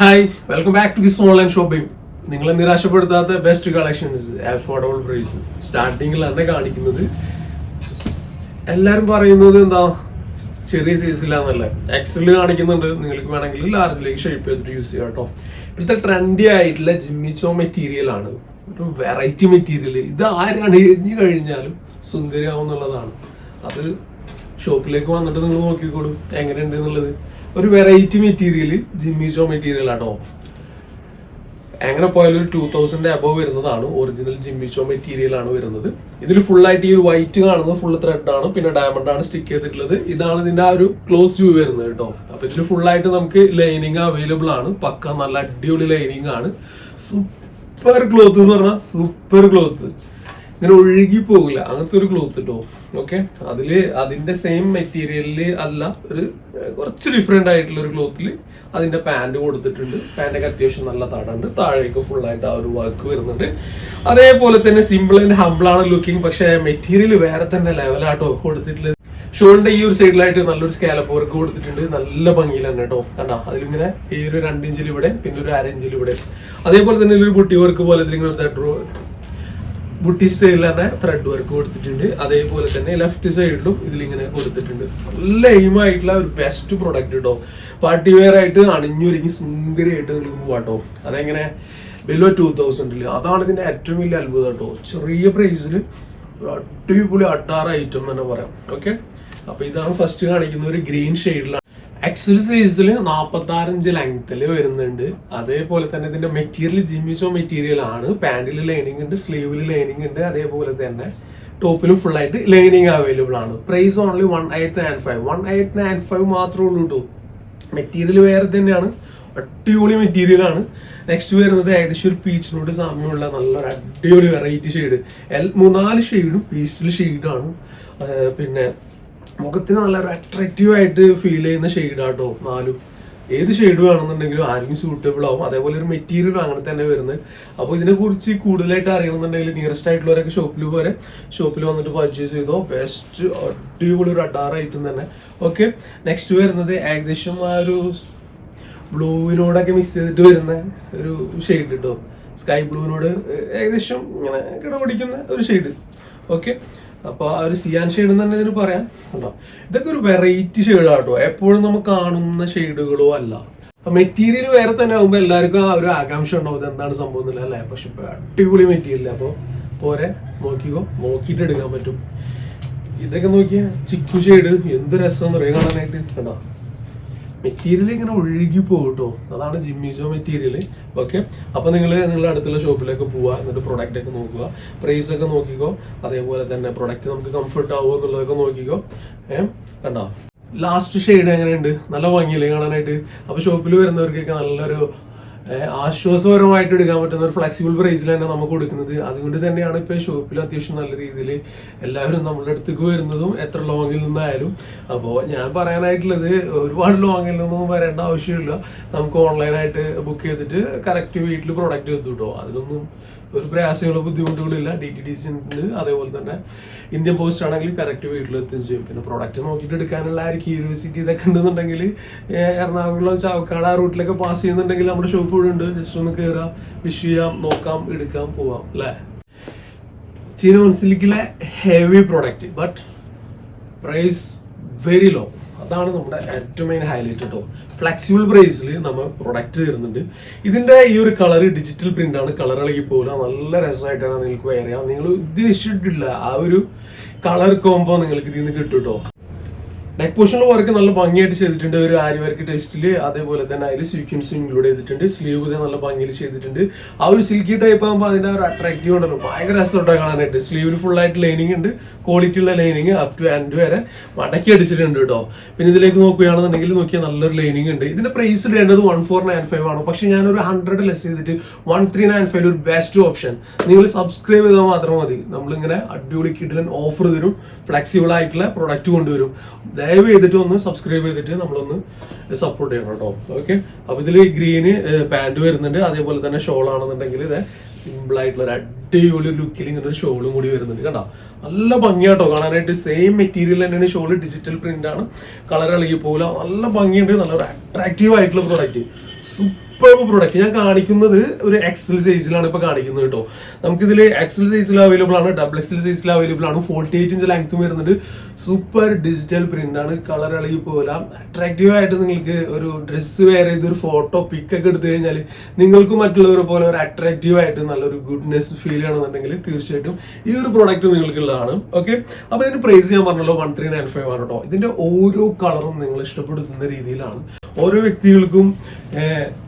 Hi welcome back to this online shopping നിങ്ങളെ നിരാശപ്പെടുത്താത്ത best collections affordable price സ്റ്റാർട്ടിങ്ങിൽ തന്നെ കാണിക്കുന്നത്. എല്ലാവരും പറയുന്നത് എന്താ? ചെറിയ സൈസിലാന്നല്ല എക്സൽ കാണിക്കുന്നുണ്ട്. നിങ്ങൾക്ക് വേണമെങ്കിൽ ലാർജിലേക്ക് ഷേപ്പ് ചെയ്തിട്ട് യൂസ് ചെയ്യാം കേട്ടോ ഇപ്പോഴത്തെ ട്രെൻഡി ആയിട്ടുള്ള ജിമ്മിച്ചോ മെറ്റീരിയൽ ആണ്. ഒരു വെറൈറ്റി മെറ്റീരിയൽ ഇത് ആരാണ് എഴുതി കഴിഞ്ഞാലും സുന്ദരിയാവും എന്നുള്ളതാണ് അത് ഷോപ്പിലേക്ക് വന്നിട്ട് നിങ്ങൾ നോക്കിക്കോളൂ. എങ്ങനെയുണ്ട് എന്നുള്ളത്. ഒരു വെറൈറ്റി മെറ്റീരിയൽ ജിമ്മിച്ചോ മെറ്റീരിയൽ ആട്ടോ എങ്ങനെ പോയാലും ഒരു ടൂ തൗസൻഡ് അബവ് വരുന്നതാണ് ഒറിജിനൽ ജിമ്മിച്ചോ മെറ്റീരിയൽ ആണ് വരുന്നത്. ഇതിൽ ഫുൾ ആയിട്ട് ഈ ഒരു വൈറ്റ് കാണുന്നത് ഫുൾ ത്രെഡ് ആണ് പിന്നെ ഡയമണ്ട് ആണ് സ്റ്റിക്ക് ചെയ്തിട്ടുള്ളത്. ഇതാണ് ഇതിന്റെ ആ ഒരു ക്ലോസ് വ്യൂ വരുന്നത് കേട്ടോ. അപ്പൊ ഇതിൽ ഫുൾ ആയിട്ട് നമുക്ക് ലൈനിങ് അവൈലബിൾ ആണ്. പക്ക നല്ല അടിപൊളി ലൈനിങ് ആണ്. സൂപ്പർ ക്ലോത്ത് എന്ന് പറഞ്ഞാൽ സൂപ്പർ ക്ലോത്ത് ഇങ്ങനെ ഒഴുകി പോകില്ല. അങ്ങനത്തെ ഒരു ക്ലോത്ത് കേട്ടോ ഓക്കെ അതിൽ അതിന്റെ സെയിം മെറ്റീരിയലിൽ അല്ല ഒരു കുറച്ച് ഡിഫറെന്റ് ആയിട്ടുള്ള ഒരു ക്ലോത്തിൽ അതിന്റെ പാന്റ് കൊടുത്തിട്ടുണ്ട്. പാന്റൊക്കെ അത്യാവശ്യം നല്ല തടുണ്ട് താഴേക്ക് ഫുൾ ആയിട്ട് ആ ഒരു വർക്ക് വരുന്നുണ്ട്. അതേപോലെ തന്നെ സിമ്പിൾ ആൻഡ് ഹംബിൾ ആണ് ലുക്കിംഗ് പക്ഷെ മെറ്റീരിയൽ വേറെ തന്നെ ലെവലാട്ടോ കൊടുത്തിട്ടുള്ളത്. ഷോളിന്റെ ഈ ഒരു സൈഡിലായിട്ട് നല്ലൊരു സ്കാലപ്പ് വർക്ക് കൊടുത്തിട്ടുണ്ട്. നല്ല തന്നെ കേട്ടോ കണ്ടോ അതിലിങ്ങനെ ഈ ഒരു രണ്ടിഞ്ചിലിവിടെ പിന്നെ ഒരു അരഞ്ചിലിവിടെ അതേപോലെ തന്നെ ഒരു ബുട്ടി വർക്ക് പോലെ ഇതിലിങ്ങനെ ബുട്ടി സ്റ്റൈലിലാണ് ത്രെഡ് വർക്ക് കൊടുത്തിട്ടുണ്ട്. അതേപോലെ തന്നെ ലെഫ്റ്റ് സൈഡിലും ഇതിലിങ്ങനെ കൊടുത്തിട്ടുണ്ട്. നല്ല എയിമായിട്ടുള്ള ഒരു ബെസ്റ്റ് പ്രൊഡക്റ്റ് കേട്ടോ പാർട്ടി വെയർ ആയിട്ട് അണിഞ്ഞൊരുങ്ങി സുന്ദരിയായിട്ട് നിൽക്കുമ്പോൾ കേട്ടോ അതെങ്ങനെ? ബിലോ ടു തൗസൻഡിൽ അതാണ് ഇതിന്റെ ഏറ്റവും വലിയ അത്ഭുതം കേട്ടോ. ചെറിയ പ്രൈസിൽ അടിപൊളി അട്ടാറ് ഐറ്റം തന്നെ പറയാം. ഓക്കെ അപ്പോൾ ഇതാണ് ഫസ്റ്റ് കാണിക്കുന്ന ഒരു ഗ്രീൻ ഷെയ്ഡിലാണ് എക്സൽ സൈസിൽ നാൽപ്പത്തി ആറ് ഇഞ്ച് ലെങ്ത്തിൽ വരുന്നുണ്ട്. അതേപോലെ തന്നെ ഇതിന്റെ മെറ്റീരിയൽ ജിമ്മിച്ചോ മെറ്റീരിയൽ ആണ്. പാന്റിൽ ലൈനിങ് ഉണ്ട് സ്ലീവിൽ ലൈനിങ് ഉണ്ട്. അതേപോലെ തന്നെ ടോപ്പിലും ഫുൾ ആയിട്ട് ലൈനിങ് അവൈലബിൾ ആണ്. Price only one eight nine five one eight nine five മാത്രമേ ഉള്ളൂ കേട്ടോ മെറ്റീരിയൽ വേറെ തന്നെയാണ്. അടിപൊളി മെറ്റീരിയൽ ആണ്. നെക്സ്റ്റ് വരുന്നത് ഏകദേശം ഒരു പീച്ചിനോട് സാമ്യമുള്ള നല്ലൊരു അടിപൊളി വെറൈറ്റി ഷെയ്ഡ് എൽ മൂന്നാൽ ഷെയ്ഡും പീച്ചിൽ ഷെയ്ഡാണ് പിന്നെ മുഖത്തിന് നല്ലൊരു അട്രാക്റ്റീവ് ആയിട്ട് ഫീൽ ചെയ്യുന്ന ഷെയ്ഡാട്ടോ നാലും. ഏത് ഷെയ്ഡ് വേണമെന്നുണ്ടെങ്കിലും ആർക്കും സൂട്ടബിൾ ആവും. അതേപോലെ ഒരു മെറ്റീരിയൽ അങ്ങനെ തന്നെ വരുന്നത്. അപ്പോൾ ഇതിനെക്കുറിച്ച് കൂടുതലായിട്ട് അറിയണമെന്നുണ്ടെങ്കിൽ നിയറസ്റ്റ് ആയിട്ടുള്ളവരൊക്കെ ഷോപ്പിൽ പോരെ. ഷോപ്പിൽ വന്നിട്ട് പർച്ചേസ് ചെയ്തോ ബെസ്റ്റ് അടിപൊളി ഒരു ഐറ്റം തന്നെ. ഓക്കെ നെക്സ്റ്റ് വരുന്നത് ഏകദേശം ആ ഒരു ബ്ലൂവിനോടൊക്കെ മിക്സ് ചെയ്തിട്ട് വരുന്ന ഒരു ഷെയ്ഡ് കേട്ടോ സ്കൈ ബ്ലൂവിനോട് ഏകദേശം ഇങ്ങനെ കിടപിടിക്കുന്ന ഒരു ഷെയ്ഡ് ഓക്കെ അപ്പൊ ആ ഒരു സിയാൻ ഷെയ്ഡ് തന്നെ ഇതിന് പറയാം. കേട്ടോ ഇതൊക്കെ ഒരു വെറൈറ്റി ഷെയ്ഡാണ് കേട്ടോ. എപ്പോഴും നമുക്ക് കാണുന്ന ഷെയ്ഡുകളോ അല്ല. മെറ്റീരിയൽ വേറെ തന്നെ ആകുമ്പോൾ എല്ലാവർക്കും ആ ഒരു ആകാംക്ഷ ഉണ്ടാവും. എന്താണ് സംഭവം എന്നില്ല അല്ലേ? പക്ഷെ അടിപൊളി മെറ്റീരിയൽ അപ്പോൾ പോരെ നോക്കിക്കോ. നോക്കിയിട്ട് എടുക്കാൻ പറ്റും. ഇതൊക്കെ നോക്കിയാ ചിക്കു ഷെയ്ഡ് എന്ത് രസം അറിയാം? കാണാനായിട്ട്. കണ്ടോ? മെറ്റീരിയൽ ഇങ്ങനെ ഒഴുകി പോകും കേട്ടോ. അതാണ് ജിമ്മിസോ മെറ്റീരിയൽ. ഓക്കെ? അപ്പൊ നിങ്ങൾ നിങ്ങളുടെ അടുത്തുള്ള ഷോപ്പിലേക്ക് പോവുക എന്നിട്ട് പ്രൊഡക്റ്റ് ഒക്കെ നോക്കുക പ്രൈസ് ഒക്കെ നോക്കിക്കോ അതേപോലെ തന്നെ പ്രൊഡക്റ്റ് നമുക്ക് കംഫർട്ട് ആവുമോ എന്നുള്ളതൊക്കെ നോക്കിക്കോ. ഏഹ് കണ്ടോ? ലാസ്റ്റ് ഷെയ്ഡ് എങ്ങനെയുണ്ട്? നല്ല ഭംഗിയില്ലേ കാണാനായിട്ട്? അപ്പൊ ഷോപ്പിൽ വരുന്നവർക്കൊക്കെ നല്ലൊരു ആശ്വാസപരമായിട്ട് എടുക്കാൻ പറ്റുന്ന ഒരു ഫ്ലെക്സിബിൾ പ്രൈസിൽ തന്നെ നമുക്ക് കൊടുക്കുന്നത്. അതുകൊണ്ട് തന്നെയാണ് ഇപ്പോൾ ഷോപ്പിൽ അത്യാവശ്യം നല്ല രീതിയിൽ എല്ലാവരും നമ്മുടെ അടുത്തേക്ക് വരുന്നതും എത്ര ലോങ്ങിൽ നിന്നായാലും. അപ്പോൾ ഞാൻ പറയാനായിട്ടുള്ളത് ഒരുപാട് ലോങ്ങിൽ നിന്നൊന്നും വരേണ്ട ആവശ്യമില്ല. നമുക്ക് ഓൺലൈനായിട്ട് ബുക്ക് ചെയ്തിട്ട് കറക്റ്റ് വീട്ടിൽ പ്രൊഡക്റ്റ് എത്തും കേട്ടോ അതിനൊന്നും ഒരു പ്രയാസങ്ങളോ ബുദ്ധിമുട്ടുകളില്ല ഡി ടി ഡി സി ഉണ്ട് അതേപോലെ തന്നെ. ഇന്ത്യൻ പോസ്റ്റ് ആണെങ്കിൽ കറക്റ്റ് വീട്ടിലെത്തുകയും ചെയ്യും. പിന്നെ പ്രൊഡക്റ്റ് നോക്കിയിട്ട് എടുക്കാനുള്ള ആ ഒരു ക്യൂരിയോസിറ്റി ഇതൊക്കെ ഉണ്ടെന്നുണ്ടെങ്കിൽ എറണാകുളം ചാവക്കാട് ആ റൂട്ടിലൊക്കെ പാസ് ചെയ്യുന്നുണ്ടെങ്കിൽ നമ്മുടെ ഷോപ്പ് ഇവിടെ ഉണ്ട്. ജസ്റ്റ് ഒന്ന് കയറാം വിഷ് ചെയ്യാം നോക്കാം എടുക്കാം പോവാം അല്ലേ? ചീന സിൽക്കിലെ heavy product but price very low അതാണ് നമ്മുടെ ഏറ്റവും മെയിൻ ഹൈലൈറ്റ് കേട്ടോ ഫ്ലെക്സിബിൾ പ്രൈസിൽ നമ്മൾ പ്രൊഡക്റ്റ് തരുന്നുണ്ട് ഇതിന്റെ ഈ ഒരു കളർ ഡിജിറ്റൽ പ്രിന്റ് ആണ്. കളർ ഇളകി പോകില്ല നല്ല രസമായിട്ടാണ് നിങ്ങൾക്ക് ചെയ്യാം. നിങ്ങൾ ഉദ്ദേശിച്ചിട്ടില്ല. ആ ഒരു കളർ കോമ്പോ നിങ്ങൾക്ക് ഇതിൽ നിന്ന് കിട്ടും കേട്ടോ നെക്ക് പോർഷനിൽ വർക്ക് നല്ല ഭംഗിയായിട്ട് ചെയ്തിട്ടുണ്ട്. ഒരു ആരി വർക്ക് ടെസ്റ്റിൽ അതേപോലെ തന്നെ അതിൽ സീക്വൻസും ഇൻക്ലൂഡ് ചെയ്തിട്ടുണ്ട്. സ്ലീവ് നല്ല ഭംഗിയിൽ ചെയ്തിട്ടുണ്ട്. ആ ഒരു സിൽക്കി ടൈപ്പ് ആകുമ്പോൾ അതിന്റെ ഒരു അട്രാക്റ്റീവ് ഉണ്ടല്ലോ. ഭയങ്കര രസമായിട്ട് കാണാനായിട്ട്. സ്ലീവിൽ ഫുൾ ആയിട്ട് ലൈനിങ് ഉണ്ട്. ക്വാളിറ്റി ഉള്ള ലൈനിങ് അപ് ടു ആൻഡ് വരെ മടക്കി അടിച്ചിട്ടുണ്ട് കേട്ടോ പിന്നെ ഇതിലേക്ക് നോക്കുകയാണെന്നുണ്ടെങ്കിൽ നോക്കിയാൽ നല്ലൊരു ലൈനിങ് ഉണ്ട്. ഇതിന്റെ പ്രൈസ് ഇടേണ്ടത് വൺ ഫോർ നയൻ ഫൈവ് ആണ്. പക്ഷെ ഞാനൊരു ഹൺഡ്രഡ് ലെസ് ചെയ്തിട്ട് വൺ ത്രീ നയൻ ഫൈവ് ഒരു ബെസ്റ്റ് ഓപ്ഷൻ നിങ്ങൾ സബ്സ്ക്രൈബ് ചെയ്താൽ മാത്രം മതി. നമ്മളിങ്ങനെ അടിപൊളി കിഡിലൻ ഓഫർ തരും. ഫ്ലെക്സിബിൾ ആയിട്ടുള്ള പ്രൊഡക്റ്റ് കൊണ്ടുവരും. ദയവ് ചെയ്തിട്ട് ഒന്ന് സബ്സ്ക്രൈബ് ചെയ്തിട്ട് നമ്മളൊന്ന് സപ്പോർട്ട് ചെയ്യണം കേട്ടോ. ഓക്കെ അപ്പൊ ഇതിൽ ഗ്രീന് പാന്റ് വരുന്നുണ്ട്. അതേപോലെ തന്നെ ഷോൾ ആണെന്നുണ്ടെങ്കിൽ ഇത് സിമ്പിൾ ആയിട്ടുള്ള ഒരു അടിപൊളി ലുക്കിൽ ഇങ്ങനെ ഒരു ഷോളും കൂടി വരുന്നുണ്ട് കണ്ടോ? നല്ല ഭംഗിയാട്ടോ. കാണാനായിട്ട് സെയിം മെറ്റീരിയൽ തന്നെയാണ് ഷോൾ ഡിജിറ്റൽ പ്രിന്റ് ആണ്. കളർ ഇളകി പോകില്ല നല്ല ഭംഗിയുണ്ട്. നല്ലൊരു അട്രാക്റ്റീവ് ആയിട്ടുള്ള പ്രൊഡക്റ്റ് സൂപ്പർ പ്രൊഡക്റ്റ് ഞാൻ കാണിക്കുന്നത് ഒരു എക്സൽ സൈസിലാണ് ഇപ്പൊ കാണിക്കുന്നത് കേട്ടോ. നമുക്കിതിൽ എക്സൽ സൈസിൽ അവൈലബിൾ ആണ് ഡബിൾ എക്സൽ സൈസിൽ അവൈലബിൾ ആണ്. ഫോർട്ടി എയ്റ്റ് ഇഞ്ച് ലെങ്ത്തും വരുന്നുണ്ട്. സൂപ്പർ ഡിജിറ്റൽ പ്രിന്റ് ആണ്. കളർ ഇളകി പോലെ അട്രാക്റ്റീവ് ആയിട്ട് നിങ്ങൾക്ക് ഒരു ഡ്രസ്സ് വെയർ ചെയ്ത് ഒരു ഫോട്ടോ പിക്ക് ഒക്കെ എടുത്തു കഴിഞ്ഞാൽ നിങ്ങൾക്ക് മറ്റുള്ളവരെ പോലെ ഒരു അട്രാക്റ്റീവ് ആയിട്ട് നല്ലൊരു ഗുഡ്നെസ് ഫീൽ ചെയ്യണമെന്നുണ്ടെങ്കിൽ തീർച്ചയായിട്ടും ഈ ഒരു പ്രോഡക്റ്റ് നിങ്ങൾക്കുള്ളതാണ്. ഓക്കെ അപ്പൊ ഇതിന്റെ പ്രൈസ് ഞാൻ പറഞ്ഞല്ലോ വൺ ത്രീ നയൻ ഫൈവ് ആണ് കേട്ടോ. ഇതിന്റെ ഓരോ കളറും നിങ്ങൾ ഇഷ്ടപ്പെടുത്തുന്ന രീതിയിലാണ്. ഓരോ വ്യക്തികൾക്കും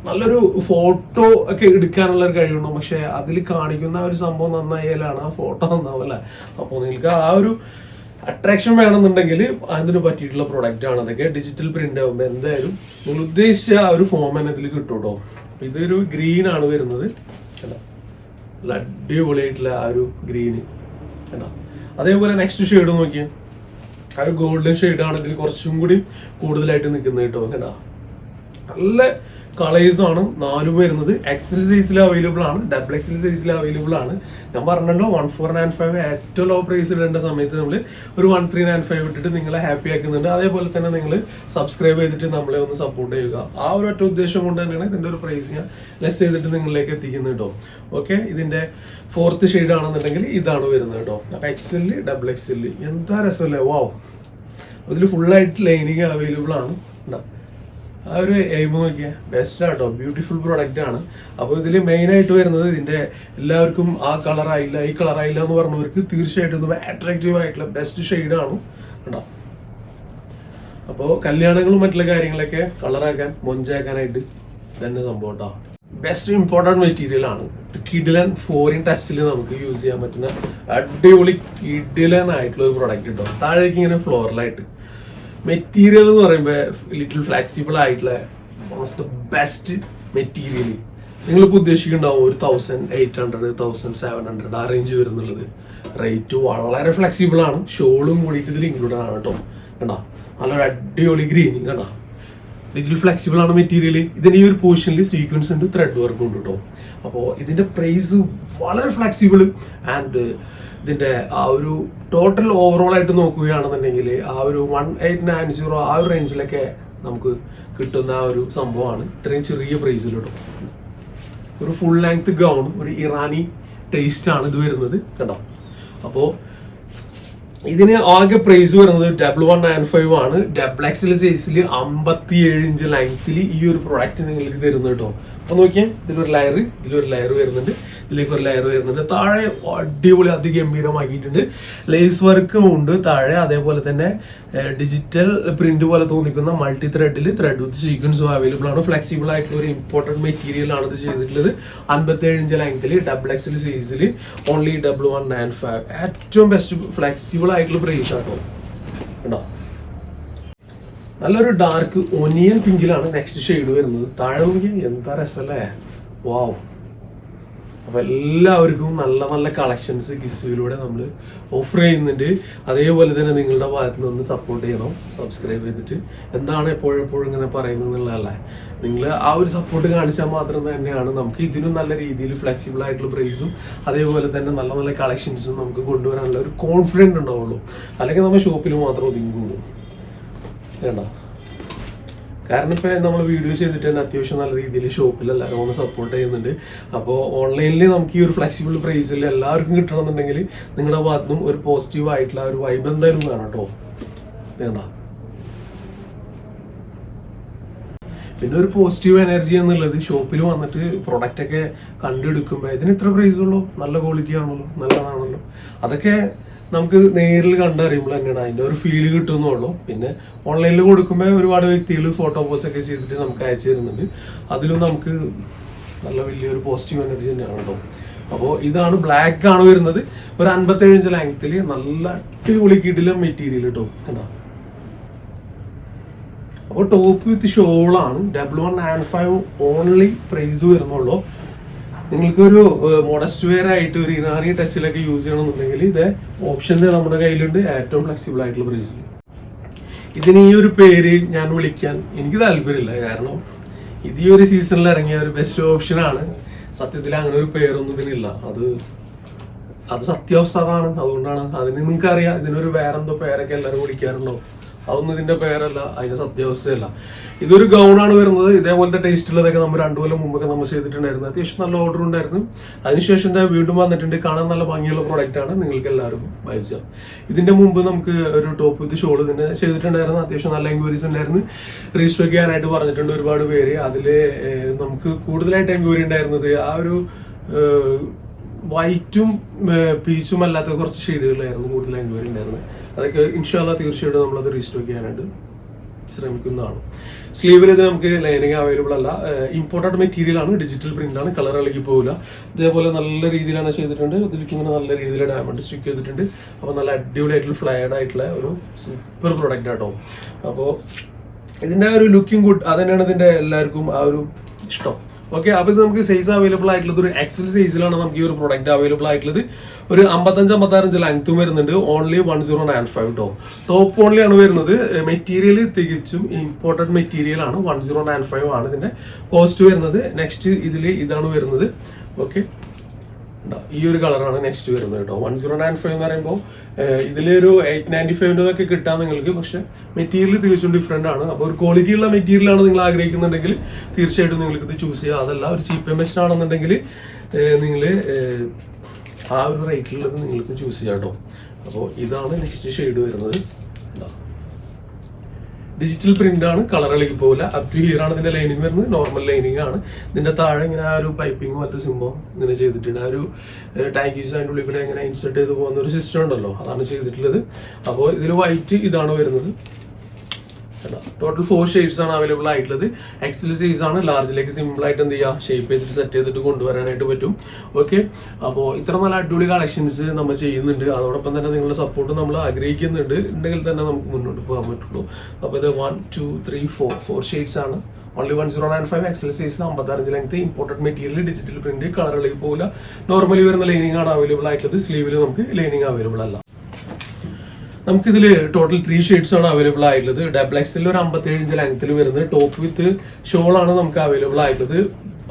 നല്ലൊരു ഫോട്ടോ ഒക്കെ എടുക്കാനുള്ള ഒരു കഴിവുണ്ടോ. പക്ഷെ അതിൽ കാണിക്കുന്ന ഒരു സംഭവം നന്നായാലാണ് ആ ഫോട്ടോ നന്നാവല്ല അപ്പോൾ നിങ്ങൾക്ക് ആ ഒരു അട്രാക്ഷൻ വേണമെന്നുണ്ടെങ്കിൽ അതിന് പറ്റിയിട്ടുള്ള പ്രൊഡക്റ്റ് ആണ്. അതൊക്കെ ഡിജിറ്റൽ പ്രിന്റ് ആകുമ്പോൾ എന്തായാലും നിങ്ങൾ ഉദ്ദേശിച്ച ആ ഒരു ഫോം തന്നെ ഇതിൽ കിട്ടും കേട്ടോ. ഇതൊരു ഗ്രീൻ ആണ് വരുന്നത്? നല്ല അടിപൊളിയായിട്ടുള്ള ആ ഒരു ഗ്രീന് അതേപോലെ നെക്സ്റ്റ് ഷെയ്ഡ് നോക്കിയാൽ ആ ഒരു ഗോൾഡൻ ഷെയ്ഡാണ് ഇതിൽ കുറച്ചും കൂടി കൂടുതലായിട്ട് നിൽക്കുന്നത് കേട്ടോ. കണ്ടോ? നല്ല കളേഴ്സാണ് നാലും വരുന്നത്. എക്സൽ സൈസിൽ അവൈലബിൾ ആണ്. ഡബിൾ എക്സൽ സൈസിൽ അവൈലബിൾ ആണ്. ഞാൻ പറഞ്ഞല്ലോ വൺ ഫോർ നയൻ ഫൈവ് ഏറ്റവും ലോ പ്രൈസ് ഇടേണ്ട സമയത്ത് നമ്മൾ ഒരു വൺ ത്രീ നയൻ ഫൈവ് ഇട്ടിട്ട് നിങ്ങളെ ഹാപ്പി ആക്കുന്നുണ്ട്. അതേപോലെ തന്നെ നിങ്ങൾ സബ്സ്ക്രൈബ് ചെയ്തിട്ട് നമ്മളെ ഒന്ന് സപ്പോർട്ട് ചെയ്യുക. ആ ഒരു ഒറ്റ ഉദ്ദേശം കൊണ്ട് തന്നെയാണ് ഇതിന്റെ ഒരു പ്രൈസ് ഞാൻ ലെസ് ചെയ്തിട്ട് നിങ്ങളിലേക്ക് എത്തിക്കുന്നത് കേട്ടോ. ഓക്കെ ഇതിന്റെ ഫോർത്ത് ഷെയ്ഡ് ആണെന്നുണ്ടെങ്കിൽ ഇതാണ് വരുന്നത് കേട്ടോ. അപ്പോൾ എക്സെൽ ഡബിൾ എക്സെൽ എന്താ രസമല്ലേ വാവ് അതിൽ ഫുള്ളായിട്ട് ലൈനിങ് അവൈലബിൾ ആണ്. ആ ഒരു എയിം നോക്കിയാൽ ബെസ്റ്റ് ആട്ടോ. ബ്യൂട്ടിഫുൾ പ്രോഡക്റ്റ് ആണ്. അപ്പോൾ ഇതിൽ മെയിൻ ആയിട്ട് വരുന്നത് ഇതിന്റെ എല്ലാവർക്കും ആ കളർ ആയില്ല ഈ കളർ ആയില്ല എന്ന് പറഞ്ഞവർക്ക് തീർച്ചയായിട്ടും ഇത് അട്രാക്റ്റീവ് ആയിട്ടുള്ള ബെസ്റ്റ് ഷെയ്ഡ് ആണ് കേട്ടോ. അപ്പോൾ കല്യാണങ്ങളും മറ്റുള്ള കാര്യങ്ങളൊക്കെ കളറാക്കാൻ മൊഞ്ചാക്കാനായിട്ട് തന്നെ സംഭവം കേട്ടോ. ബെസ്റ്റ് ഇമ്പോർട്ടന്റ് മെറ്റീരിയൽ ആണ്. കിഡിലൻ ഫോറിൻ ടച്ചിൽ നമുക്ക് യൂസ് ചെയ്യാൻ പറ്റുന്ന അടിപൊളി കിഡിലൻ ആയിട്ടുള്ള ഒരു പ്രൊഡക്റ്റ് കേട്ടോ. താഴേക്ക് ഇങ്ങനെ ഫ്ലോറിലായിട്ട് മെറ്റീരിയൽ എന്ന് പറയുമ്പോൾ ലിറ്റിൽ ഫ്ലെക്സിബിൾ ആയിട്ടുള്ള one of the best material നിങ്ങളിപ്പോൾ ഉദ്ദേശിക്കുന്നുണ്ടാവും ഒരു thousand eight hundred thousand seven hundred ആ റേഞ്ച് വരുന്നുള്ളത്. റേറ്റ് വളരെ ഫ്ലെക്സിബിൾ ആണ്. ഷോളും കൂടിയിട്ട് ഇതിൽ ഇൻക്ലൂഡഡ് ആണ് കേട്ടോ. കണ്ടോ? നല്ലൊരു അടിപൊളി ഗ്രീൻ കണ്ടോ? ലിറ്റിൽ ഫ്ലെക്സിബിൾ ആണ് മെറ്റീരിയൽ ഇതിന് ഈ ഒരു പോർഷനിൽ സീക്വൻസ് ഉണ്ട് ത്രെഡ് വർക്ക് ഉണ്ട് കേട്ടോ അപ്പോൾ ഇതിന്റെ പ്രൈസ് വളരെ ഫ്ലെക്സിബിൾ ആൻഡ് ഇതിന്റെ ആ ഒരു ടോട്ടൽ ഓവറോൾ ആയിട്ട് നോക്കുകയാണെന്നുണ്ടെങ്കിൽ ആ ഒരു വൺ എയ്റ്റ് നയൻ സീറോ ആ ഒരു റേഞ്ചിലൊക്കെ നമുക്ക് കിട്ടുന്ന ആ ഒരു സംഭവമാണ്. ഇത്രയും ചെറിയ പ്രൈസിൽ കേട്ടോ ഒരു ഫുൾ ലെങ്ത് ഗൗൺ ഒരു ഇറാനി ടേസ്റ്റ് ആണ് ഇത് വരുന്നത് കേട്ടോ അപ്പോൾ ഇതിന് ആകെ പ്രൈസ് വരുന്നത് ഡബിൾ വൺ നയൻ ഫൈവ് ആണ്. ഡബിൾ എക്സൽ സൈസിൽ അമ്പത്തി ഏഴ് ഇഞ്ച് ലെങ്ത്തിൽ ഈ ഒരു പ്രൊഡക്റ്റ് നിങ്ങൾക്ക് തരുന്നു കേട്ടോ അപ്പൊ നോക്കിയാൽ ഇതിലൊരു ലയർ ഇതിലൊരു ലയർ വരുന്നുണ്ട്. ഇതിലേക്ക് ഒരു ലെയർ വരുന്നുണ്ട്. താഴെ അടിപൊളി അതിഗംഭീരമാക്കിയിട്ടുണ്ട്. ലേസ് വർക്കും ഉണ്ട്. താഴെ അതേപോലെ തന്നെ ഡിജിറ്റൽ പ്രിന്റ് പോലെ തോന്നിക്കുന്ന മൾട്ടി ത്രെഡിൽ ത്രെഡ് വിത്ത് സീക്വൻസും അവൈലബിൾ ആണ്. ഫ്ലെക്സിബിൾ ആയിട്ടുള്ള ഒരു ഇമ്പോർട്ടന്റ് മെറ്റീരിയൽ ആണ് ഇത് ചെയ്തിട്ടുള്ളത്. അൻപത്തേഴ് ഇഞ്ച് ലെങ്ത്തിൽ ഡബിൾ എക്സിൽ സൈസിൽ only double one nine five ഏറ്റവും ബെസ്റ്റ് ഫ്ലെക്സിബിൾ ആയിട്ടുള്ള പ്രൈസ് ആട്ടോ. കണ്ടോ? നല്ലൊരു ഡാർക്ക് ഒനിയൻ പിങ്കിലാണ് നെക്സ്റ്റ് ഷെയ്ഡ് വരുന്നത്. താഴെ നോക്കിയാൽ എന്താ രസല്ലേ? വാവ് അപ്പൊ എല്ലാവർക്കും നല്ല നല്ല കളക്ഷൻസ് ഗിസ്സുവിലൂടെ നമ്മൾ ഓഫർ ചെയ്യുന്നുണ്ട്. അതേപോലെ തന്നെ നിങ്ങളുടെ ഭാഗത്ത് നിന്ന് സപ്പോർട്ട് ചെയ്യണം. സബ്സ്ക്രൈബ് ചെയ്തിട്ട്. എന്താണ് എപ്പോഴെപ്പോഴും എപ്പോഴും ഇങ്ങനെ പറയുന്നത് എന്നുള്ളതല്ലേ നിങ്ങൾ ആ ഒരു സപ്പോർട്ട് കാണിച്ചാൽ മാത്രം തന്നെയാണ് നമുക്ക് ഇതിനും നല്ല രീതിയിൽ ഫ്ലെക്സിബിൾ ആയിട്ടുള്ള പ്രൈസും അതേപോലെ തന്നെ നല്ല നല്ല കളക്ഷൻസും നമുക്ക് കൊണ്ടുവരാനുള്ള ഒരു കോൺഫിഡന്റ് ഉണ്ടാവുള്ളൂ. അല്ലെങ്കിൽ നമ്മൾ ഷോപ്പിൽ മാത്രം ഒതുങ്ങി പോകും. വേണ്ട കാരണം ഇപ്പം നമ്മൾ വീഡിയോ ചെയ്തിട്ട് തന്നെ അത്യാവശ്യം നല്ല രീതിയിൽ ഷോപ്പിൽ എല്ലാവരും ഒന്ന് സപ്പോർട്ട് ചെയ്യുന്നുണ്ട്. അപ്പോൾ ഓൺലൈനിൽ നമുക്ക് ഈ ഒരു ഫ്ലെക്സിബിൾ പ്രൈസിൽ എല്ലാവർക്കും കിട്ടണമെന്നുണ്ടെങ്കിൽ നിങ്ങളുടെ ഭാഗത്തും ഒരു പോസിറ്റീവ് ആയിട്ടുള്ള ഒരു വൈബ് എന്തായാലും വേണം കേട്ടോ വേണ്ട. പിന്നെ ഒരു പോസിറ്റീവ് എനർജി എന്നുള്ളത് ഷോപ്പിൽ വന്നിട്ട് പ്രൊഡക്റ്റൊക്കെ കണ്ടെടുക്കുമ്പോൾ ഇതിന് ഇത്ര പ്രൈസ് ഉള്ളൂ? നല്ല ക്വാളിറ്റി ആണല്ലോ? നല്ലതാണല്ലോ? അതൊക്കെ നമുക്ക് നേരിൽ കണ്ടറിയുമ്പോൾ തന്നെയാണ് അതിന്റെ ഒരു ഫീൽ കിട്ടുന്നുള്ളൂ പിന്നെ ഓൺലൈനിൽ കൊടുക്കുമ്പോൾ ഒരുപാട് വ്യക്തികൾ ഫോട്ടോ പോസ്റ്റ് ഒക്കെ ചെയ്തിട്ട് നമുക്ക് അയച്ചു തരുന്നുണ്ട്. അതിലും നമുക്ക് നല്ല വലിയൊരു പോസിറ്റീവ് എനർജി തന്നെയാണ് കേട്ടോ. അപ്പോൾ ഇതാണ് ബ്ലാക്ക് ആണ് വരുന്നത്. ഒരു അൻപത്തേഴ് ഇഞ്ച് ലെങ്ത്തിൽ നല്ല അടിപൊളി കിടിലം മെറ്റീരിയൽ കേട്ടോ കണ്ടോ? അപ്പോൾ ടോപ്പ് വിത്ത് ഷോളാണ് double one nine five only price വരുന്നുള്ളൂ. നിങ്ങൾക്കൊരു മോഡസ്റ്റ് വെയർ ആയിട്ട് ഒരു ഇറാനി ടച്ചിലൊക്കെ യൂസ് ചെയ്യണമെന്നുണ്ടെങ്കിൽ ഇത് ഓപ്ഷൻ നമ്മുടെ കയ്യിലുണ്ട്. ഏറ്റവും ഫ്ലെക്സിബിൾ ആയിട്ടുള്ള പ്രൈസിൽ ഇതിന് ഈ ഒരു പേര് ഞാൻ വിളിക്കാൻ എനിക്ക് താല്പര്യമില്ല. കാരണം ഇത് ഈ ഒരു സീസണിൽ ഇറങ്ങിയ ഒരു ബെസ്റ്റ് ഓപ്ഷനാണ് സത്യത്തിൽ അങ്ങനെ ഒരു പേരൊന്നും ഇതിനില്ല അത് അത് സത്യാവസ്ഥ അതാണ്. അതുകൊണ്ടാണ്. അതിന് നിങ്ങൾക്കറിയാം ഇതിനൊരു വേറെന്തോ പേരൊക്കെ എല്ലാവരും വിളിക്കാറുണ്ടോ? അതൊന്നും ഇതിന്റെ പേരല്ല അതിന്റെ സത്യാവസ്ഥയല്ല. ഇതൊരു ഗൗണാണ് വരുന്നത്. ഇതേപോലത്തെ ടേസ്റ്റ് ഉള്ളതൊക്കെ നമ്മൾ രണ്ടു കൊല്ലം മുമ്പൊക്കെ നമ്മൾ ചെയ്തിട്ടുണ്ടായിരുന്നു. അത്യാവശ്യം നല്ല ഓർഡർ ഉണ്ടായിരുന്നു. അതിനുശേഷം ദേ വീണ്ടും വന്നിട്ടുണ്ട്. കാണാൻ നല്ല ഭംഗിയുള്ള പ്രോഡക്റ്റ് ആണ്. നിങ്ങൾക്ക് എല്ലാവർക്കും വായിച്ചു ഇതിന്റെ മുമ്പ് നമുക്ക് ഒരു ടോപ്പ് വിത്ത് ഷോൾ ഇതിന് ചെയ്തിട്ടുണ്ടായിരുന്നു. അത്യാവശ്യം നല്ല എൻക്വയറീസ് ഉണ്ടായിരുന്നു. രജിസ്റ്റർ ചെയ്യാനായിട്ട് പറഞ്ഞിട്ടുണ്ട് ഒരുപാട് പേര്. അതിൽ നമുക്ക് കൂടുതലായിട്ട് എൻക്വയറി ഉണ്ടായിരുന്നത് ആ ഒരു വൈറ്റും പീച്ചും അല്ലാത്ത കുറച്ച് ഷെയ്ഡുകളായിരുന്നു കൂടുതൽ എൻക്വയറി ഉണ്ടായിരുന്നത്. അതൊക്കെ ഇൻഷാല്ല തീർച്ചയായിട്ടും നമ്മളത് റീസ്റ്റോക്ക് ചെയ്യാനായിട്ട് ശ്രമിക്കുന്നതാണ്. സ്ലീവിൽ ഇത് നമുക്ക് ലൈനിങ് അവൈലബിൾ അല്ല. ഇമ്പോർട്ടന്റ് മെറ്റീരിയൽ ആണ്. ഡിജിറ്റൽ പ്രിന്റ് ആണ്. കളർ ഇളകി പോകില്ല ഇതേപോലെ നല്ല രീതിയിലാണ് ചെയ്തിട്ടുണ്ട്. ഇതിലേക്ക് നല്ല രീതിയിൽ ഡയമണ്ട് സ്റ്റിക്ക് ചെയ്തിട്ടുണ്ട്. അപ്പോൾ നല്ല അടിപൊളിയായിട്ടുള്ള ഫ്ലയർഡ് ആയിട്ടുള്ള ഒരു സൂപ്പർ പ്രൊഡക്റ്റ് ആട്ടോ. അപ്പോൾ ഇതിന്റെ ഒരു ലുക്കിംഗ് ഗുഡ് അത് ഇതിന്റെ എല്ലാവർക്കും ആ ഒരു ഇഷ്ടം. ഓക്കെ അപ്പൊ ഇത് നമുക്ക് സൈസ് അവൈലബിൾ ആയിട്ടുള്ളത് ഒരു എക്സൽ സൈസിലാണ് നമുക്ക് ഈ ഒരു പ്രോഡക്റ്റ് അവൈലബിൾ ആയിട്ടുള്ളത്. ഒരു അമ്പത്തഞ്ച് അമ്പത്താറഞ്ച് ലെങ്ത്തും വരുന്നുണ്ട്. Only one zero nine five to top only ആണ് വരുന്നത്. മെറ്റീരിയൽ തികച്ചും ഇമ്പോർട്ടന്റ് മെറ്റീരിയൽ ആണ്. വൺ സീറോ നയൻ ഫൈവ് ആണ് ഇതിന്റെ കോസ്റ്റ് വരുന്നത്. നെക്സ്റ്റ് ഇതിൽ ഇതാണ് വരുന്നത്. ഓക്കെ? ഈ ഒരു കളറാണ് നെക്സ്റ്റ് വരുന്നത് കേട്ടോ. വൺ സീറോ നയൻ ഫൈവ് എന്ന് പറയുമ്പോൾ ഇതിലൊരു എയ്റ്റ് നയന്റി ഫൈവിന്റെതൊക്കെ കിട്ടാൻ നിങ്ങൾക്ക് പക്ഷെ മെറ്റീരിയൽ തീർച്ചയായും ഡിഫറെന്റ് ആണ്. അപ്പോൾ ഒരു ക്വാളിറ്റി ഉള്ള മെറ്റീരിയലാണ് നിങ്ങൾ ആഗ്രഹിക്കുന്നുണ്ടെങ്കിൽ തീർച്ചയായിട്ടും നിങ്ങൾക്ക് ഇത് ചൂസ് ചെയ്യാം. അതല്ല ഒരു ചീപ്പ് എമേഷൻ ആണെന്നുണ്ടെങ്കിൽ നിങ്ങൾ ആ ഒരു റേറ്റിലുള്ളത് നിങ്ങൾക്ക് ചൂസ് ചെയ്യാം കേട്ടോ. അപ്പോൾ ഇതാണ് നെക്സ്റ്റ് ഷെയ്ഡ് വരുന്നത്. ഡിജിറ്റൽ പ്രിന്റ് ആണ് കളർ ഇളകി പോകില്ല അപ് ടു ഹിയർ ആണ് ഇതിന്റെ ലൈനിങ് വരുന്നത്. നോർമൽ ലൈനിങ് ആണ്. ഇതിന്റെ താഴെ ഇങ്ങനെ ആ ഒരു പൈപ്പിംഗ് പോലത്തെ സംഭവം ഇങ്ങനെ ചെയ്തിട്ടുണ്ട്. ആ ഒരു ടാങ്കീസ് അതിന്റെ ഉള്ളിൽ കൂടെ ഇങ്ങനെ ഇൻസെർട്ട് ചെയ്ത് പോകുന്ന ഒരു സിസ്റ്റം ഉണ്ടല്ലോ. അതാണ് ചെയ്തിട്ടുള്ളത്. അപ്പോൾ ഇതിൽ വൈറ്റ് ഇതാണ് വരുന്നത്. ടോട്ടൽ ഫോർ ഷെയ്ഡ്സ് ആണ് അവൈലബിൾ ആയിട്ടുള്ളത്. എക്സൽ സൈസ് ആണ്. ലാർജിലേക്ക് സിമ്പിൾ ആയിട്ട് എന്ത് ചെയ്യുക ഷേപ്പ് ചെയ്തിട്ട് സെറ്റ് ചെയ്തിട്ട് കൊണ്ടുവരാനായിട്ട് പറ്റും. ഓക്കെ അപ്പോൾ ഇത്ര നല്ല അടിപൊളി കളക്ഷൻസ് നമ്മൾ ചെയ്യുന്നുണ്ട്. അതോടൊപ്പം തന്നെ നിങ്ങളുടെ സപ്പോർട്ട് നമ്മൾ ആഗ്രഹിക്കുന്നുണ്ട്. ഉണ്ടെങ്കിൽ തന്നെ നമുക്ക് മുന്നോട്ട് പോകാൻ പറ്റുള്ളൂ. അപ്പോൾ ഇത് one two three four four shades ആണ്. Only one zero nine five XL size അമ്പത്താറഞ്ച് length important material digital print കളറിലേക്ക് പോകില്ല നോർമലി വരുന്ന ലൈനിങ് ആണ് അവൈലബിൾ ആയിട്ടുള്ളത്. സ്ലീവിൽ നമുക്ക് ലൈനിങ് അവൈലബിൾ അല്ല. നമുക്കിതിൽ ടോട്ടൽ ത്രീ ഷെയ്ഡ്സ് ആണ് അവൈലബിൾ ആയിട്ടുള്ളത്. ഡബിൾ എക്സിൽ ഒരു അമ്പത്തേഴ് ഇഞ്ച് ലെങ്ത്തിൽ വരുന്നത്. ടോപ്പ് വിത്ത് ഷോൾ ആണ് നമുക്ക് അവൈലബിൾ ആയിട്ടുള്ളത്.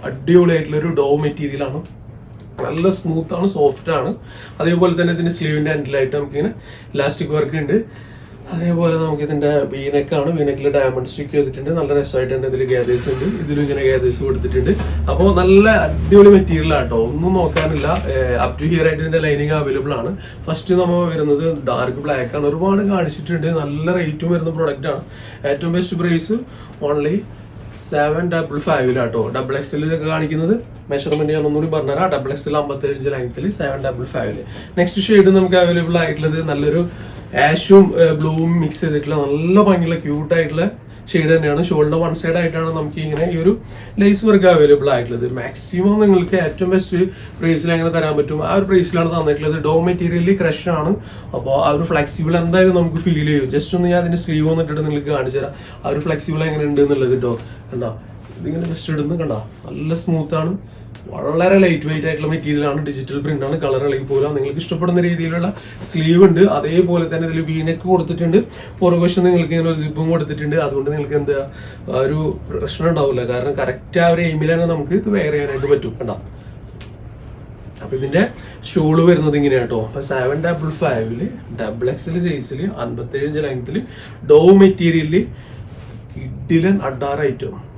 അടിപൊളിയായിട്ടുള്ള ഒരു ഡോ മെറ്റീരിയൽ ആണ്. നല്ല സ്മൂത്ത് ആണ് സോഫ്റ്റ് ആണ്. അതേപോലെ തന്നെ ഇതിന്റെ സ്ലീവിന്റെ എൻഡിലായിട്ട് നമുക്കിങ്ങനെ ഇലാസ്റ്റിക് വർക്ക് ഉണ്ട്. അതേപോലെ നമുക്ക് ഇതിന്റെ വീനെക്കാണ് വീനെക്കിൽ ഡയമണ്ട് സ്റ്റിക്ക് ചെയ്തിട്ടുണ്ട്. നല്ല രസമായിട്ട് തന്നെ ഇതിൽ ഗാദേഴ്സ് ഉണ്ട്. ഇതിലും ഇങ്ങനെ ഗാദേഴ്സ് കൊടുത്തിട്ടുണ്ട്. അപ്പോൾ നല്ല അടിപൊളി മെറ്റീരിയൽ ആട്ടോ ഒന്നും നോക്കാനില്ല. അപ് ടു ഹിയർ ആയിട്ട് ഇതിന്റെ ലൈനിങ് അവൈലബിൾ ആണ്. ഫസ്റ്റ് നമ്മൾ വരുന്നത് ഡാർക്ക് ബ്ലാക്ക് ആണ്. ഒരുപാട് കാണിച്ചിട്ടുണ്ട്. നല്ല റേറ്റും വരുന്ന പ്രൊഡക്റ്റ് ആണ്. ഏറ്റവും best price only seven double ഫൈവിലാട്ടോ double XL ഇതൊക്കെ കാണിക്കുന്നത്. മെഷർമെന്റ് ഞാൻ ഒന്നുകൂടി പറഞ്ഞുതരാം. ഡബിൾ എക്സിൽ അഞ്ച് ലെങ്ത്തിൽ സെവൻ ഡബിൾ ഫൈവിൽ നെക്സ്റ്റ് ഷെയ്ഡ് നമുക്ക് അവൈലബിൾ ആയിട്ടുള്ളത് നല്ലൊരു ആഷും ബ്ലൂവും മിക്സ് ചെയ്തിട്ടുള്ള നല്ല ഭംഗിയുള്ള ക്യൂട്ട് ആയിട്ടുള്ള ഷെയ്ഡ് തന്നെയാണ്. ഷോൾഡർ വൺ സൈഡ് ആയിട്ടാണ് നമുക്ക് ഇങ്ങനെ ഈ ഒരു ലേസ് വർക്ക് അവൈലബിൾ ആയിട്ടുള്ളത്. മാക്സിമം നിങ്ങൾക്ക് ഏറ്റവും ബെസ്റ്റ് പ്രൈസിൽ അങ്ങനെ തരാൻ പറ്റും. ആ ഒരു പ്രൈസിലാണ് തന്നിട്ടുള്ളത്. ഡോ മെറ്റീരിയലി ക്രഷ് ആണ്. അപ്പോൾ ആ ഒരു ഫ്ലെക്സിബിൾ എന്തായാലും നമുക്ക് ഫീൽ ചെയ്യും. ജസ്റ്റ് ഒന്ന് ഞാൻ അതിന്റെ സ്ലീവ് വന്നിട്ട് നിങ്ങൾക്ക് കാണിച്ചു തരാം. ആ ഒരു ഫ്ലെക്സിബിൾ എങ്ങനെ ഉണ്ട് എന്നുള്ളത് കേട്ടോ എന്താ ഇതിങ്ങനെ ജസ്റ്റ് ഇടുന്നു കണ്ടോ? നല്ല സ്മൂത്താണ് വളരെ ലൈറ്റ് വെയിറ്റ് ആയിട്ടുള്ള മെറ്റീരിയലാണ് ഡിജിറ്റൽ പ്രിന്റ് ആണ് കളർ ഇളകി പോലും. നിങ്ങൾക്ക് ഇഷ്ടപ്പെടുന്ന രീതിയിലുള്ള സ്ലീവ് ഉണ്ട്. അതേപോലെ തന്നെ ഇതിൽ വീനെക്ക് കൊടുത്തിട്ടുണ്ട്. പുറകുവശം നിങ്ങൾക്ക് ഇങ്ങനെ ഒരു സിബും കൊടുത്തിട്ടുണ്ട്. അതുകൊണ്ട് നിങ്ങൾക്ക് എന്താ ഒരു പ്രശ്നം ഉണ്ടാവില്ല. കാരണം കറക്റ്റ് ആ ഒരു എയിമിലാണ് നമുക്ക് ഇത് വെയർ ചെയ്യാനായിട്ട് പറ്റും. കണ്ടോ? അപ്പൊ ഇതിന്റെ ഷോൾ വരുന്നത് ഇങ്ങനെയാണ് കേട്ടോ അപ്പൊ സെവൻ ഡബിൾ ഫൈവിൽ ഡബിൾ എക്സിൽ സൈസിൽ അൻപത്തേഴ് ലെങ്തിൽ ഡോ മെറ്റീരിയലിൽ കിഡിലൻ അഡാർ ഐറ്റം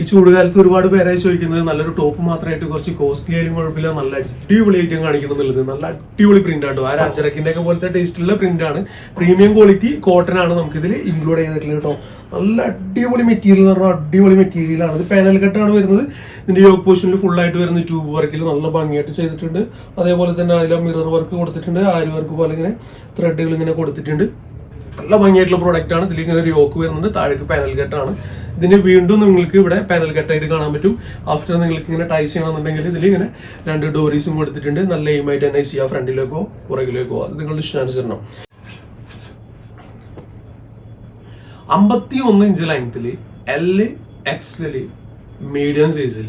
ഈ ചൂടുകാലത്ത് ഒരുപാട് പേരായി ചോദിക്കുന്നത് നല്ലൊരു ടോപ്പ് മാത്രമായിട്ട് കുറച്ച് കോസ്റ്റ്ലി ആയാലും കുഴപ്പമില്ല നല്ല അടിപൊളി ഐറ്റം കാണിക്കണം എന്നുള്ളത്. നല്ല അടിപൊളി പ്രിന്റ് ആട്ടോ. ആ ഒരു അജറക്കിന്റെ ഒക്കെ പോലത്തെ ടേസ്റ്റുള്ള പ്രിന്റ് ആണ്. പ്രീമിയം ക്വാളിറ്റി കോട്ടൺ ആണ് നമുക്ക് ഇതിൽ ഇൻക്ലൂഡ് ചെയ്തിട്ടുള്ളത് കേട്ടോ. നല്ല അടിപൊളി മെറ്റീരിയൽ എന്ന് പറഞ്ഞാൽ അടിപൊളി മെറ്റീരിയൽ ആണ്. ഇത് പാനൽ കട്ടാണ് വരുന്നത്. ഇതിന്റെ യോഗ പോർഷനിൽ ഫുൾ ആയിട്ട് വരുന്ന ട്യൂബ് വർക്കിൽ നല്ല ഭംഗിയായിട്ട് ചെയ്തിട്ടുണ്ട്. അതേപോലെ തന്നെ അതിലെ മിറർ വർക്ക് കൊടുത്തിട്ടുണ്ട്. ആരി വർക്ക് പോലെ ഇങ്ങനെ ത്രെഡുകൾ ഇങ്ങനെ കൊടുത്തിട്ടുണ്ട്. നല്ല ഭംഗിയായിട്ടുള്ള പ്രോഡക്റ്റ് ആണ്. ഇങ്ങനെ ഒരു യോക്ക് വരുന്നുണ്ട്. താഴേക്ക് പാനൽ കെട്ടാണ് ഇതിന് വീണ്ടും നിങ്ങൾക്ക് ഇവിടെ പാനൽ കെട്ടായിട്ട് കാണാൻ പറ്റും. ആഫ്റ്റർ നിങ്ങൾക്ക് ഇങ്ങനെ ടൈസ് ചെയ്യണമെന്നുണ്ടെങ്കിൽ ഇതിൽ ഇങ്ങനെ രണ്ട് ഡോറീസും കൊടുത്തിട്ടുണ്ട് നല്ല എയിമായിട്ട് തന്നെ ചെയ്യാം. ഫ്രണ്ടിലേക്കോ പുറകിലേക്കോ. അത് നിങ്ങളുടെ ഇഷ്ടാനുസരണം അമ്പത്തി ഒന്ന് ഇഞ്ച് ലെങ്തിൽ എൽ എക്സൽ മീഡിയം സൈസിൽ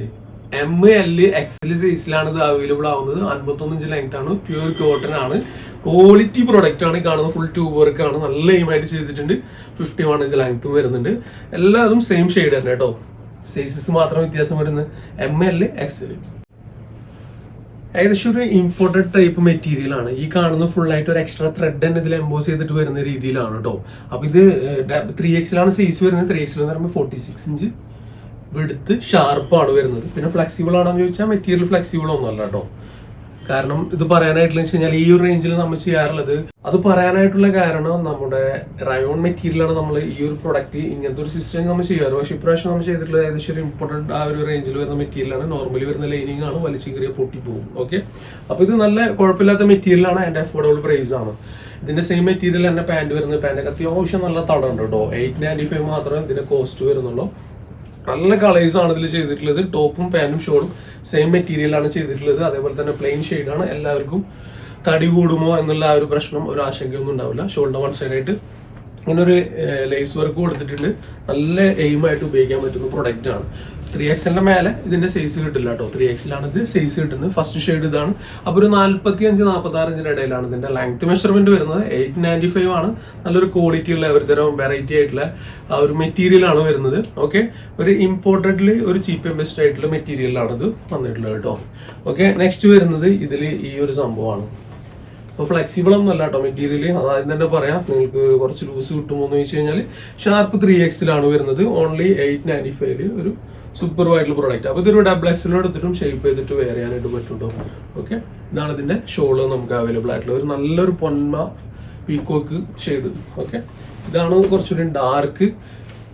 എം എൽ എക്സൽ സൈസിലാണ് ഇത് അവൈലബിൾ ആവുന്നത്. അൻപത്തൊന്ന് ഇഞ്ച് ലെങ്ത് ആണ്. പ്യൂർ കോട്ടൺ ആണ്. ക്വാളിറ്റി പ്രൊഡക്റ്റ് ആണ് കാണുന്നത്. ഫുൾ ട്യൂബ് വർക്ക് ആണ്. നല്ല എയിമായിട്ട് ചെയ്തിട്ടുണ്ട്. ഫിഫ്റ്റി വൺ ഇഞ്ച് ലെങ്ത്തും വരുന്നുണ്ട്. എല്ലാതും സെയിം ഷെയ്ഡ് തന്നെ കേട്ടോ സൈസസ് മാത്രം വ്യത്യാസം വരുന്നത് എം എൽ എക്സൽ ഏകദേശം ഒരു ഇമ്പോർട്ടഡ് ടൈപ്പ് മെറ്റീരിയൽ ആണ്. ഈ കാണുന്ന ഫുൾ ആയിട്ട് ഒരു എക്സ്ട്രാ ത്രെഡ് തന്നെ ഇതിൽ എംബോസ് ചെയ്തിട്ട് വരുന്ന രീതിയിലാണ് കേട്ടോ അപ്പോൾ ഇത് ത്രീ എക്സിലാണ് സൈസ് വരുന്നത്. ത്രീ എക്സിൽ എന്ന് പറയുമ്പോൾ ഫോർട്ടി സിക്സ് ഇഞ്ച് വെടുത്ത് ഷാർപ്പാണ് വരുന്നത്. പിന്നെ ഫ്ലെക്സിബിൾ ആണെന്ന് ചോദിച്ചാൽ മെറ്റീരിയൽ ഫ്ലെക്സിബിൾ ഒന്നുമല്ല കേട്ടോ കാരണം ഇത് പറയാനായിട്ടുള്ള വെച്ച് കഴിഞ്ഞാൽ ഈ ഒരു റേഞ്ചിൽ നമ്മൾ ചെയ്യാറുള്ളത് അത് പറയാനായിട്ടുള്ള കാരണം നമ്മുടെ റയോൺ മെറ്റീരിയലാണ് നമ്മൾ ഈ ഒരു പ്രൊഡക്റ്റ് ഇങ്ങനത്തെ ഒരു സിസ്റ്റം നമ്മൾ ചെയ്യാറ്. പക്ഷെ ഇപ്രാവശ്യം നമ്മൾ ചെയ്തിട്ടുള്ളത് ഏകദേശം ഒരു ഇമ്പോർട്ടന്റ് ആ ഒരു റേഞ്ചിൽ വരുന്ന മെറ്റീരിയലാണ് നോർമലി വരുന്ന ലൈനിങ് ആണ്. വലിച്ചു കയറിയ പൊട്ടി പോകും. ഓക്കെ അപ്പോൾ ഇത് നല്ല കുഴപ്പമില്ലാത്ത മെറ്റീരിയലാണ് അതിന്റെ അഫോർഡബിൾ പ്രൈസ് ആണ്. ഇതിന്റെ സെയിം മെറ്റീരിയൽ തന്നെ പാന്റ് വരുന്നത്. പാന്റ് അത്യാവശ്യം നല്ല തടം ഉണ്ട് കേട്ടോ എയ്റ്റ് നയന്റി ഫൈവ് മാത്രമേ ഇതിന്റെ കോസ്റ്റ് വരുന്നുള്ളൂ. നല്ല കളേഴ്സ് ആണ് ഇതിൽ ചെയ്തിട്ടുള്ളത്. ടോപ്പും പാനും ഷോളും സെയിം മെറ്റീരിയൽ ആണ് ചെയ്തിട്ടുള്ളത്. അതേപോലെ തന്നെ പ്ലെയിൻ ആണ്. എല്ലാവർക്കും തടി കൂടുമോ എന്നുള്ള ആ ഒരു പ്രശ്നം ഒരു ആശങ്കയൊന്നും ഉണ്ടാവില്ല. ഷോളിന്റെ വൺ സൈഡായിട്ട് ഇങ്ങനൊരു ലേസ് വർക്ക് കൊടുത്തിട്ടുണ്ട്. നല്ല എയിമായിട്ട് ഉപയോഗിക്കാൻ പറ്റുന്ന പ്രൊഡക്റ്റ് ആണ്. ത്രീ എക്സലിന്റെ മേലെ ഇതിന്റെ സൈസ് കിട്ടില്ല കേട്ടോ ത്രീ എക്സിലാണ് ഇത് സൈസ് കിട്ടുന്നത്. ഫസ്റ്റ് ഷെയ്ഡ് ഇതാണ്. അപ്പോൾ ഒരു നാല്പത്തി അഞ്ച് നാൽപ്പത്തി ആറിഞ്ചിന്റെ ഇടയിലാണ് ഇതിന്റെ ലെങ്ത് മെഷർമെന്റ് വരുന്നത്. എയ്റ്റ് നയന്റി ഫൈവ് ആണ്. നല്ലൊരു ക്വാളിറ്റി ഉള്ള ഒരു തരം വെറൈറ്റി ആയിട്ടുള്ള ഒരു മെറ്റീരിയൽ ആണ് വരുന്നത്. ഓക്കെ ഒരു ഇമ്പോർട്ടഡ്ലി ഒരു ചീപ്പ് ആൻഡ് ബെസ്റ്റ് ആയിട്ടുള്ള മെറ്റീരിയലാണ് ഇത് വന്നിട്ടുള്ളത് കേട്ടോ ഓക്കെ നെക്സ്റ്റ് വരുന്നത് ഇതിൽ ഈ ഒരു സംഭവമാണ്. അപ്പോൾ ഫ്ലെക്സിബിൾ ഒന്നും അല്ല കേട്ടോ മെറ്റീരിയൽ അതാദ്യം തന്നെ പറയാം. നിങ്ങൾക്ക് കുറച്ച് ലൂസ് കിട്ടുമോ എന്ന് ചോദിച്ചു കഴിഞ്ഞാൽ ഷാർപ്പ് ത്രീ എക്സിലാണ് വരുന്നത്. ഓൺലി എയ്റ്റ് നയന്റി ഫൈവിൽ ഒരു സൂപ്പർ വൈറ്റൽ പ്രോഡക്റ്റ് അപ്പോൾ ഇതൊരു എക്സിലും എടുത്തിട്ടും ഷേപ്പ് ചെയ്തിട്ട് വെയർ ചെയ്യാനായിട്ട് പറ്റുള്ളൂ കേട്ടോ ഓക്കെ ഇതാണ് ഇതിന്റെ ഷോൾ നമുക്ക് അവൈലബിൾ ആയിട്ടുള്ള ഒരു നല്ലൊരു പൊന്മ പീക്കോക്ക് ഷെയ്ഡ് ഓക്കെ ഇതാണ് കുറച്ചുകൂടി ഡാർക്ക്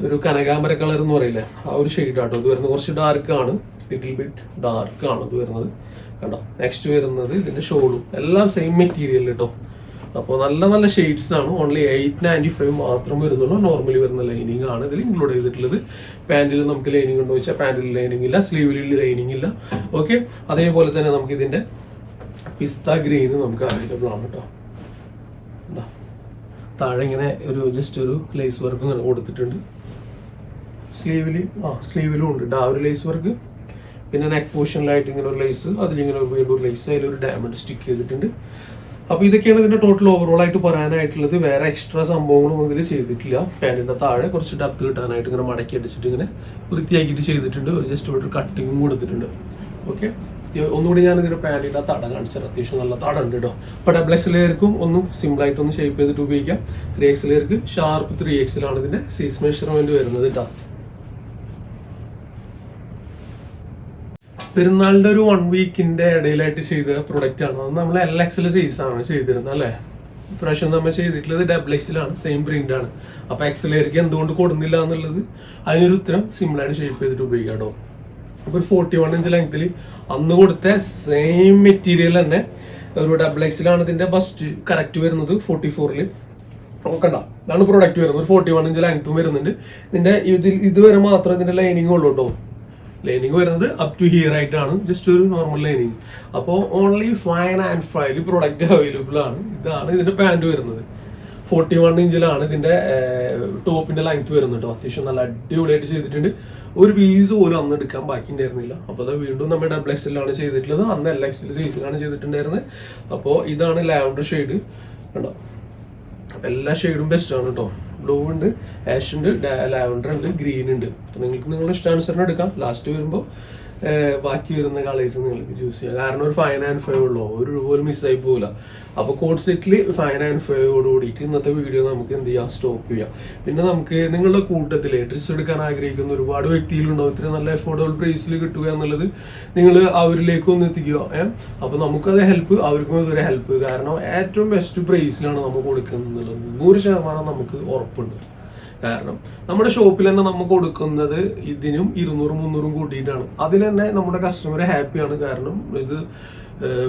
ഒരു കനകാമര കളർ എന്ന് പറയില്ലേ? ആ ഒരു ഷെയ്ഡ് ആട്ടോ. ഇത് വരുന്നത് കുറച്ച് ഡാർക്ക് ആണ്. ലിറ്റിൽ ബിറ്റ് ഡാർക്ക് ആണ് ഇത് വരുന്നത്. കണ്ടോ? നെക്സ്റ്റ് വരുന്നത് ഇതിന്റെ ഷോളും എല്ലാം സെയിം മെറ്റീരിയൽ കേട്ടോ അപ്പോൾ നല്ല നല്ല ഷെയ്ഡ്സ് ആണ്. ഓൺലി എയ്റ്റ് നയന്റി ഫൈവ് മാത്രം വരുന്നുള്ളൂ. നോർമലി വരുന്ന ലൈനിങ് ആണ്. ഇതിൽ ഇൻക്ലൂഡ് ചെയ്തിട്ടുള്ളത് പാന്റിൽ നമുക്ക് ലൈനിങ് ഉണ്ടോ വെച്ചാൽ പാന്റിൽ ലൈനിങ് ഇല്ല. സ്ലീവിൽ ലൈനിങ് ഇല്ല. ഓക്കെ അതേപോലെ തന്നെ നമുക്ക് ഇതിന്റെ പിസ്ത ഗ്രീൻ നമുക്ക് അവൈലബിൾ ആണ് കേട്ടോ. താഴെ ഇങ്ങനെ ഒരു ജസ്റ്റ് ഒരു ലേസ് വർക്ക് ഇങ്ങനെ കൊടുത്തിട്ടുണ്ട്. സ്ലീവിൽ ആ സ്ലീവിലും ഉണ്ട് ആ ഒരു ലേസ് വർക്ക് പിന്നെ നെക്ക് പോർഷനിലായിട്ട് ഇങ്ങനെ ഒരു ലേസ് അതിലിങ്ങനെ വീണ്ടും ഒരു ലേസ് അതിലൊരു ഡയമണ്ട് സ്റ്റിക്ക് ചെയ്തിട്ടുണ്ട്. അപ്പോൾ ഇതൊക്കെയാണ് ഇതിന്റെ ടോട്ടൽ ഓവറോൾ ആയിട്ട് പറയാനായിട്ടുള്ളത്. വേറെ എക്സ്ട്രാ സംഭവങ്ങളൊന്നും ഇതിൽ ചെയ്തിട്ടില്ല. പാന്റിന്റെ താഴെ കുറച്ച് ഡപ്ത് കിട്ടാനായിട്ട് ഇങ്ങനെ മടക്കി അടിച്ചിട്ട് ഇങ്ങനെ വൃത്തിയാക്കിയിട്ട് ചെയ്തിട്ടുണ്ട്. ജസ്റ്റ് ഒരു കട്ടിങ്ങും കൊടുത്തിട്ടുണ്ട്. ഓക്കെ ഒന്നുകൂടി ഞാൻ ഇതിന്റെ ആ തട കാണിച്ചത് അത്യാവശ്യം നല്ല തട ഉണ്ട് കേട്ടോ അപ്പോൾ ഡബിൾ എക്സിലേർക്കും ഒന്ന് ഒന്ന് ഷേപ്പ് ചെയ്തിട്ട് ഉപയോഗിക്കാം. ത്രീ എക്സിലേക്ക് ഷാർപ്പ് ത്രീ എക്സിലാണ് ഇതിന്റെ സീസ് മെഷർമെന്റ് വരുന്നത് കേട്ടോ പെരുന്നാളിന്റെ ഒരു വൺ വീക്കിന്റെ ഇടയിലായിട്ട് ചെയ്ത പ്രൊഡക്റ്റ് ആണ്. നമ്മൾ എൽ എക്സിൽ സൈസ് ആണ് ചെയ്തിരുന്നത് അല്ലേ? ഇപ്രാവശ്യം നമ്മൾ ചെയ്തിട്ടുള്ളത് ഡബിൾ എക്സിലാണ് സെയിം പ്രിന്റ് ആണ്. അപ്പൊ എക്സിലേക്ക് എന്തുകൊണ്ട് കൊടുന്നില്ല എന്നുള്ളത് അതിനൊരു ഉത്തരം സിമ്പിൾ ആയിട്ട് ഷേപ്പ് ചെയ്തിട്ട് ഉപയോഗിക്കാട്ടോ അപ്പൊ ഒരു ഫോർട്ടി വൺ ഇഞ്ച് ലെങ്ത്തിൽ അന്ന് കൊടുത്ത സെയിം മെറ്റീരിയൽ തന്നെ ഒരു ഡബിൾ എക്സിലാണ് ഇതിന്റെ ബസ്റ്റ് കറക്റ്റ് വരുന്നത് ഫോർട്ടി ഫോറിൽ നോക്കണ്ട ഇതാണ് പ്രൊഡക്റ്റ് വരുന്നത്. ഒരു ഫോർട്ടി വൺ ഇഞ്ച് ലെങ്ത്തും വരുന്നുണ്ട്. ഇതിന്റെ ഇതിൽ ഇതുവരെ മാത്രം ഇതിന്റെ ലൈനിങ് ഉള്ളൂ കേട്ടോ ലൈനിങ് വരുന്നത് അപ് ടു ഹിയർ ആയിട്ടാണ്. ജസ്റ്റ് ഒരു നോർമൽ ലൈനിങ് അപ്പോൾ only fine and five product available ആണ്. ഇതാണ് ഇതിന്റെ പാന്റ് വരുന്നത്. ഫോർട്ടി വൺ ഇഞ്ചിലാണ് ഇതിന്റെ ടോപ്പിന്റെ ലെങ്ത് വരുന്നത് അത്യാവശ്യം നല്ല അടിപൊളിയായിട്ട് ചെയ്തിട്ടുണ്ട്. ഒരു പീസ് പോലും അന്ന് എടുക്കാൻ ബാക്കി ഉണ്ടായിരുന്നില്ല. അപ്പോൾ അത് വീണ്ടും നമ്മൾ ഡബിൾ എക്സിലാണ് ചെയ്തിട്ടുള്ളത്. അന്ന് എൽ എക്സിൽ സൈസിലാണ് ചെയ്തിട്ടുണ്ടായിരുന്നത്. അപ്പോൾ ഇതാണ് ലാവൻഡർ ഷെയ്ഡ് കണ്ടോ? എല്ലാ ഷെയ്ഡും ബെസ്റ്റാണ് കേട്ടോ ബ്ലൂ ഉണ്ട് ആഷ് ഉണ്ട് ലാവൻഡർ ഉണ്ട് ഗ്രീൻ ഉണ്ട്. നിങ്ങൾക്ക് നിങ്ങളുടെ ഇഷ്ടാനുസരണം എടുക്കാം. ലാസ്റ്റ് വരുമ്പോൾ ബാക്കി വരുന്ന കളേഴ്സ് നിങ്ങൾ യൂസ് ചെയ്യുക. കാരണം ഒരു ഫൈവ് ആൻഡ് ഫൈവ് ഉള്ളൂ. ഒരു രൂപ പോലും മിസ്സായി പോകില്ല അപ്പോൾ കോഡ് സെറ്റിൽ ഫൈവ് ആൻഡ് ഫൈവോട് കൂടിയിട്ട് ഇന്നത്തെ വീഡിയോ നമുക്ക് എന്ത് ചെയ്യാം? സ്റ്റോപ്പ് ചെയ്യാം. പിന്നെ നമുക്ക് നിങ്ങളുടെ കൂട്ടത്തിൽ ഡ്രസ്സ് എടുക്കാൻ ആഗ്രഹിക്കുന്ന ഒരുപാട് വ്യക്തികളുണ്ടാവും. ഇത്രയും നല്ല അഫോർഡബിൾ പ്രൈസിൽ കിട്ടുക എന്നുള്ളത് നിങ്ങൾ അവരിലേക്ക് ഒന്ന് എത്തിക്കുക. ഏഹ് അപ്പോൾ നമുക്കത് ഹെൽപ്പ് അവർക്കും ഇതൊരു ഹെൽപ്പ് കാരണം ഏറ്റവും ബെസ്റ്റ് പ്രൈസിലാണ് നമ്മൾ കൊടുക്കുന്നത്. എന്നുള്ളത് നൂറ് ശതമാനം നമുക്ക് ഉറപ്പുണ്ട്. കാരണം നമ്മുടെ ഷോപ്പിൽ തന്നെ നമ്മൾ കൊടുക്കുന്നത് ഇതിനും ഇരുന്നൂറും മുന്നൂറും കൂട്ടിയിട്ടാണ്. അതിൽ തന്നെ നമ്മുടെ കസ്റ്റമർ ഹാപ്പിയാണ് കാരണം ഇത്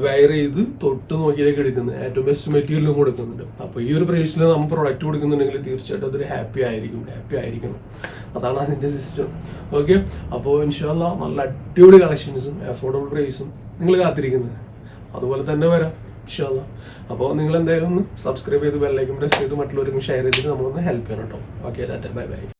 വയർ ചെയ്ത് തൊട്ട് നോക്കിയിലേക്ക് എടുക്കുന്നത്. ഏറ്റവും ബെസ്റ്റ് മെറ്റീരിയലും കൊടുക്കുന്നുണ്ട്. അപ്പോൾ ഈ ഒരു പ്രൈസിൽ നമ്മൾ പ്രൊഡക്റ്റ് കൊടുക്കുന്നുണ്ടെങ്കിൽ തീർച്ചയായിട്ടും അതൊരു ഹാപ്പി ആയിരിക്കും. ഹാപ്പി ആയിരിക്കണം. അതാണ് അതിന്റെ സിസ്റ്റം ഓക്കെ അപ്പോൾ ഇൻഷാല്ല നല്ല അടിപൊളി കളക്ഷൻസും അഫോർഡബിൾ പ്രൈസും നിങ്ങൾ കാത്തിരിക്കുന്നത്. അതുപോലെ തന്നെ വരാം. ഇൻഷാല്ല അപ്പോൾ നിങ്ങൾ എന്തായാലും ഒന്ന് സബ്സ്ക്രൈബ് ചെയ്ത് ബെല്ലൈക്കും പ്രസ് ചെയ്ത് മറ്റുള്ളവർക്കും ഷെയർ ചെയ്തിട്ട് നമ്മളൊന്ന് ഹെൽപ്പ് ചെയ്യണം കേട്ടോ ഓക്കെ ബൈ ബൈ